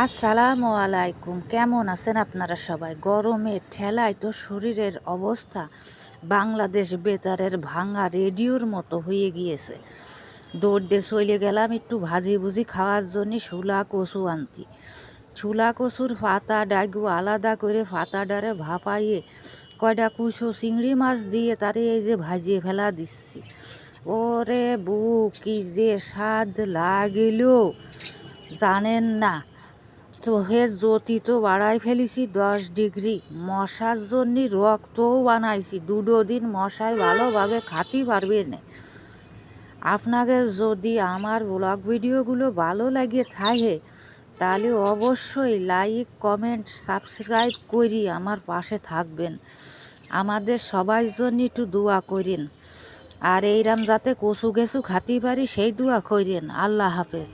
আসসালামু আলাইকুম। কেমন আছেন আপনারা সবাই? গরমে ঠেলায় তো শরীরের অবস্থা বাংলাদেশ বেতারের ভাঙা রেডিওর মতো হয়ে গিয়েছে। দৌড় দিয়ে চলে গেলাম একটু ভাজি ভুজি খাওয়ার জন্য শুলা কচু আনতি। ছুলা কচুর পাতা ডাগু আলাদা করে পাতাডারে ভাপাইয়ে কয়টা কুচো চিংড়ি মাছ দিয়ে তারে এই যে ভাজিয়ে ফেলা দিচ্ছি। ওরে বুক কি যে স্বাদ লাগিল। জানেন না চোখের জ্যোতি তো বাড়াই ফেলেছি দশ ডিগ্রি। মশার জন্য রক্তও বানাইছি, দুটো দিন মশায় ভালোভাবে খাতি পারবে না। আপনাদের যদি আমার ব্লগ ভিডিওগুলো ভালো লাগে থাকে, তাহলে অবশ্যই লাইক, কমেন্ট, সাবস্ক্রাইব করি আমার পাশে থাকবেন। আমাদের সবাই জন্য একটু দোয়া করেন আর এইরাম যাতে কচু গেছু খাতি পারি, সেই দোয়া করেন আল্লাহ হাফেজ।